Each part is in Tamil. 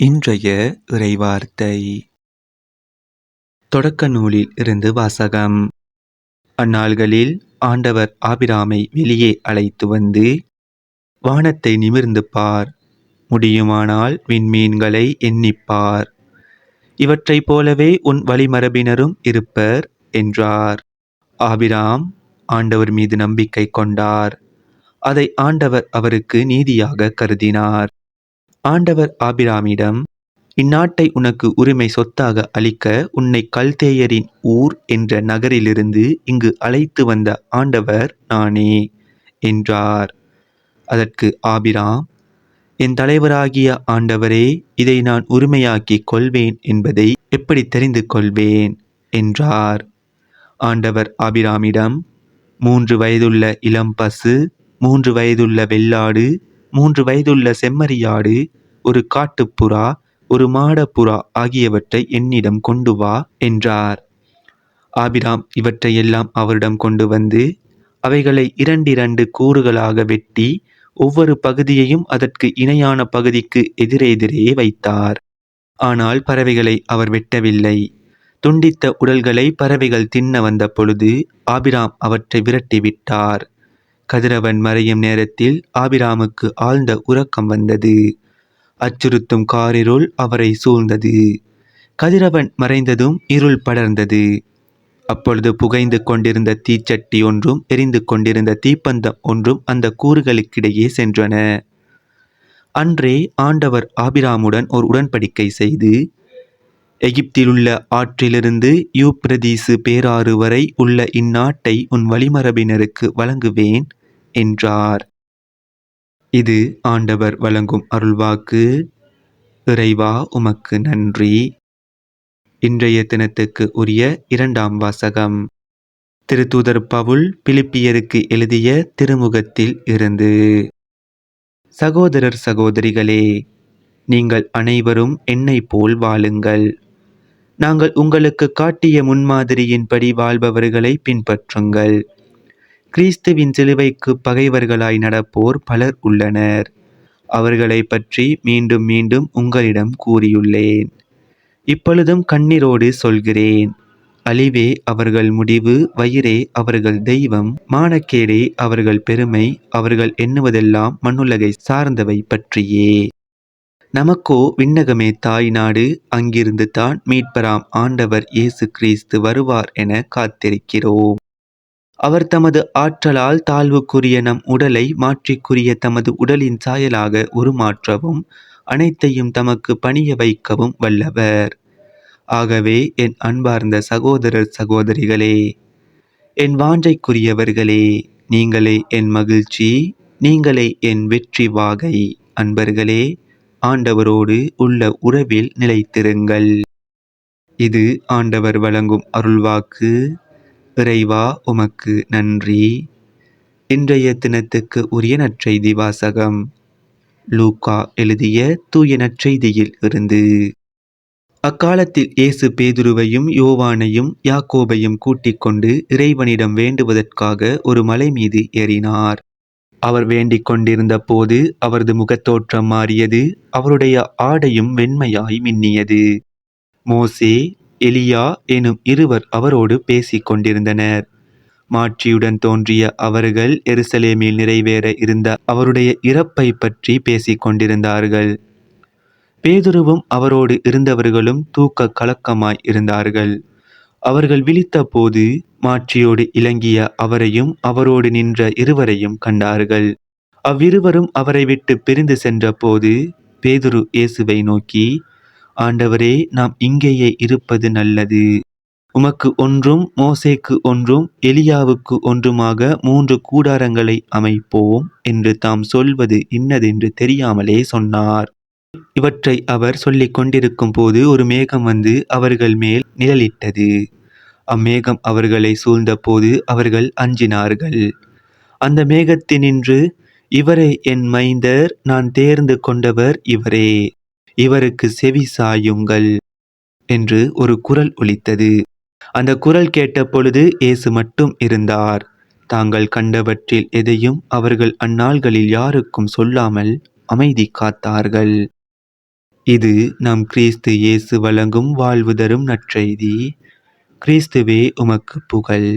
இன்றைய இறைவார்த்தை. தொடக்க நூலில் இருந்து வாசகம். அந்நாள்களில் ஆண்டவர் ஆபிராமை வெளியே அழைத்து வந்து வானத்தை நிமிர்ந்து பார் முடியுமானால் விண்மீன்களை எண்ணிப்பார் இவற்றைப் போலவே உன் வழிமரபினரும் இருப்பர் என்றார். ஆபிராம் ஆண்டவர் மீது நம்பிக்கை கொண்டார். அதை ஆண்டவர் அவருக்கு நீதியாக கருதினார். ஆண்டவர் ஆபிராமிடம் இந்நாட்டை உனக்கு உரிமை சொத்தாக அளிக்க உன்னை கல்தேயரின் ஊர் என்ற நகரிலிருந்து இங்கு அழைத்து வந்த ஆண்டவர் நானே என்றார். அதற்கு ஆபிராம் என் தலைவராகிய ஆண்டவரே இதை நான் உரிமையாக்கிக் கொள்வேன் என்பதை எப்படி தெரிந்து கொள்வேன் என்றார். ஆண்டவர் ஆபிராமிடம் மூன்று வயதுள்ள இளம் பசு மூன்று வயதுள்ள வெள்ளாடு மூன்று வயதுள்ள செம்மறியாடு ஒரு காட்டுப்புறா ஒரு மாடப்புறா ஆகியவற்றை என்னிடம் கொண்டு வா என்றார். ஆபிராம் இவற்றையெல்லாம் அவரிடம் கொண்டு வந்து அவைகளை இரண்டிரண்டு கூறுகளாக வெட்டி ஒவ்வொரு பகுதியையும் அதற்கு இணையான பகுதிக்கு எதிரெதிரே வைத்தார். ஆனால் பறவைகளை அவர் வெட்டவில்லை. துண்டித்த உடல்களை பறவைகள் தின்ன வந்த பொழுது ஆபிராம் அவற்றை விரட்டிவிட்டார் கதிரவன் மறையும் நேரத்தில் ஆபிராமுக்கு ஆழ்ந்த உறக்கம் வந்தது. அச்சுறுத்தும் காரிருள் அவரை சூழ்ந்தது. கதிரவன் மறைந்ததும் இருள் படர்ந்தது. அப்பொழுது புகைந்து கொண்டிருந்த தீச்சட்டி ஒன்றும் எரிந்து கொண்டிருந்த தீப்பந்தம் ஒன்றும் அந்த கூறுகளுக்கிடையே சென்றன. அன்றே ஆண்டவர் ஆபிராமுடன் ஒரு உடன்படிக்கை செய்து எகிப்திலுள்ள ஆற்றிலிருந்து யூப்ரதீசு பேராறு வரை உள்ள இந்நாட்டை உன் வழிமரபினருக்கு வழங்குவேன் என்றார். இது ஆண்டவர் வழங்கும் அருள்வாக்கு. இறைவா உமக்கு நன்றி. இன்றைய தினத்துக்கு உரிய இரண்டாம் வாசகம். திருத்தூதர் பவுல் பிலிப்பியருக்கு எழுதிய திருமுகத்தில் இருந்து சகோதரர் சகோதரிகளே நீங்கள் அனைவரும் என்னை போல் வாழுங்கள். நாங்கள் உங்களுக்கு காட்டிய முன்மாதிரியின்படி வாழ்பவர்களை பின்பற்றுங்கள். கிறிஸ்துவின் சிலுவைக்கு பகைவர்களாய் நடப்போர் பலர் உள்ளனர். அவர்களை பற்றி மீண்டும் மீண்டும் உங்களிடம் கூறியுள்ளேன். இப்பொழுதும் கண்ணீரோடு சொல்கிறேன். அழிவே அவர்கள் முடிவு வயிறே அவர்கள் தெய்வம் மானக்கேடே அவர்கள் பெருமை அவர்கள் எண்ணுவதெல்லாம் மண்ணுலகை சார்ந்தவை பற்றியே. நமக்கோ விண்ணகமே தாய் நாடு அங்கிருந்து தான் மீட்பராம் ஆண்டவர் இயேசு கிறிஸ்து வருவார் என காத்திருக்கிறோம். அவர் தமது ஆற்றலால் தாழ்வுக்குரிய நம் உடலை மாற்றிக்குரிய தமது உடலின் சாயலாக உருமாற்றவும் அனைத்தையும் தமக்கு பணிய வைக்கவும் வல்லவர். ஆகவே என் அன்பார்ந்த சகோதரர் சகோதரிகளே என் வாஞ்சைக்குரியவர்களே நீங்களே என் மகிழ்ச்சி நீங்களே என் வெற்றி வாகை. அன்பர்களே ஆண்டவரோடு உள்ள உறவில் நிலைத்திருங்கள். இது ஆண்டவர் வழங்கும் அருள்வாக்கு. இறைவா உமக்கு நன்றி. இன்றைய தினத்துக்கு உரிய நற்செய்தி வாசகம். லூக்கா எழுதிய தூய நற்செய்தியில் இருந்து. அக்காலத்தில் இயேசு பேதுருவையும் யோவானையும் யாக்கோபையும் கூட்டிக் கொண்டு இறைவனிடம் வேண்டுவதற்காக ஒரு மலை மீது ஏறினார். அவர் வேண்டிக் கொண்டிருந்த போது அவரது முகத்தோற்றம் மாறியது அவருடைய ஆடையும் வெண்மையாய் மின்னியது. மோசே எலியா எனும் இருவர் அவரோடு பேசிக் கொண்டிருந்தனர். மாட்சியுடன் தோன்றிய அவர்கள் எருசலேமில் நிறைவேற இருந்த அவருடைய இறப்பை பற்றி பேசிக் கொண்டிருந்தார்கள். பேதுருவும் அவரோடு இருந்தவர்களும் தூக்க கலக்கமாய் இருந்தார்கள். அவர்கள் விழித்த போது மாட்சியோடு இலங்கிய அவரையும் அவரோடு நின்ற இருவரையும் கண்டார்கள். அவ்விருவரும் அவரை விட்டு பிரிந்து சென்ற போது பேதுரு இயேசுவை நோக்கி ஆண்டவரே நாம் இங்கேயே இருப்பது நல்லது. உமக்கு ஒன்றும் மோசேக்கு ஒன்றும் எலியாவுக்கு ஒன்றுமாக மூன்று கூடாரங்களை அமைப்போம் என்று தாம் சொல்வது இன்னதென்று தெரியாமலே சொன்னார். இவற்றை அவர் சொல்லிக் கொண்டிருக்கும் போது ஒரு மேகம் வந்து அவர்கள் மேல் நிழலிட்டது. அம்மேகம் அவர்களை சூழ்ந்தபோது அவர்கள் அஞ்சினார்கள். அந்த மேகத்தினின்று இவரே என் மைந்தர் நான் தேர்ந்து கொண்டவர் இவரே. இவருக்கு செவி சாயுங்கள் என்று ஒரு குரல் ஒலித்தது. அந்த குரல் கேட்ட பொழுது இயேசு மட்டும் இருந்தார். தாங்கள் கண்டவற்றில் எதையும் அவர்கள் அந்நாள்களில் யாருக்கும் சொல்லாமல் அமைதி காத்தார்கள். இது நம் கிறிஸ்து இயேசு வழங்கும் வாழ்வு தரும் நற்செய்தி. கிறிஸ்துவே உமக்கு புகழ்.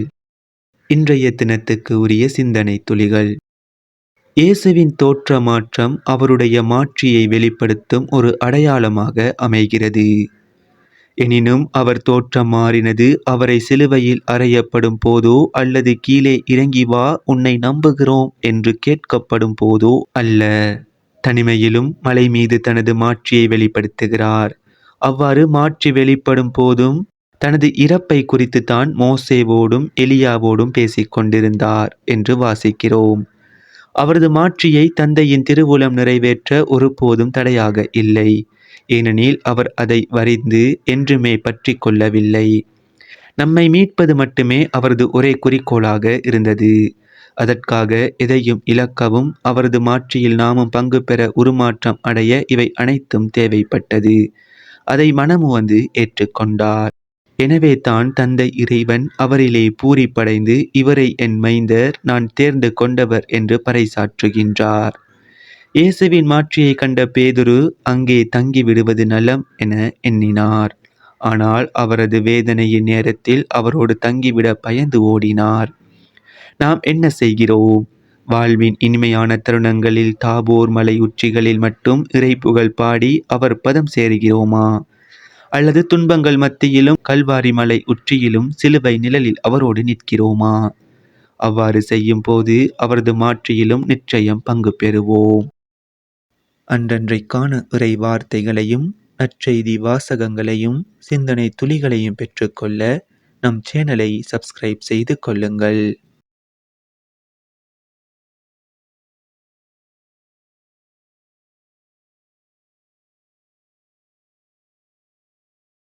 இன்றைய தினத்துக்கு உரிய சிந்தனை துளிகள். இயேசுவின் தோற்ற மாற்றம் அவருடைய மாட்சியை வெளிப்படுத்தும் ஒரு அடையாளமாக அமைகிறது. எனினும் அவர் தோற்றம் மாறினது அவரை சிலுவையில் அறையப்படும் போதோ அல்லது கீழே இறங்கி வா உன்னை நம்புகிறோம் என்று கேட்கப்படும் போதோ அல்ல. தனிமையிலும் மலை மீது தனது மாட்சியை வெளிப்படுத்துகிறார். அவ்வாறு மாட்சி வெளிப்படும் போதும் தனது இறப்பை குறித்து தான் மோசேவோடும் எலியாவோடும் பேசிக்கொண்டிருந்தார் என்று வாசிக்கிறோம். அவரது மாட்சியை தந்தையின் திருவுளம் நிறைவேற்ற ஒருபோதும் தடையாக இல்லை. ஏனெனில் அவர் அதை வரிந்து என்றுமே பற்றி கொள்ளவில்லை. நம்மை மீட்பது மட்டுமே அவரது ஒரே குறிக்கோளாக இருந்தது. அதற்காக எதையும் இழக்கவும் அவரது மாட்சியில் நாமும் பங்கு பெற உருமாற்றம் அடைய இவை அனைத்தும் தேவைப்பட்டது. அதை மனமுவந்து ஏற்றுக்கொண்டார். எனவே தான் தந்தை இறைவன் அவரிலே பூரிப்படைந்து இவரை என் மைந்தர் நான் தேர்ந்து கொண்டவர் என்று பறைசாற்றுகின்றார். இயேசுவின் மாற்றியை கண்ட பேதுரு அங்கே தங்கி விடுவது நலம் என எண்ணினார். ஆனால் அவரது வேதனையின் நேரத்தில் அவரோடு தங்கிவிட பயந்து ஓடினார். நாம் என்ன செய்கிறோம்? வாழ்வின் இனிமையான தருணங்களில் தாபோர் மலை உச்சிகளில் மட்டும் இறைப்புகழ் பாடி அவர் பதம் சேருகிறோமா? அல்லது துன்பங்கள் மத்தியிலும் கல்வாரி மலை உச்சியிலும் சிலுவை நிழலில் அவரோடு நிற்கிறோமா? அவ்வாறு செய்யும் போது அவரது மாற்றியிலும் நிச்சயம் பங்கு பெறுவோம். அன்றன்றைக்கான இறை வார்த்தைகளையும் நற்செய்தி வாசகங்களையும் சிந்தனை துளிகளையும் பெற்றுக்கொள்ள நம் சேனலை சப்ஸ்கிரைப் செய்து கொள்ளுங்கள்.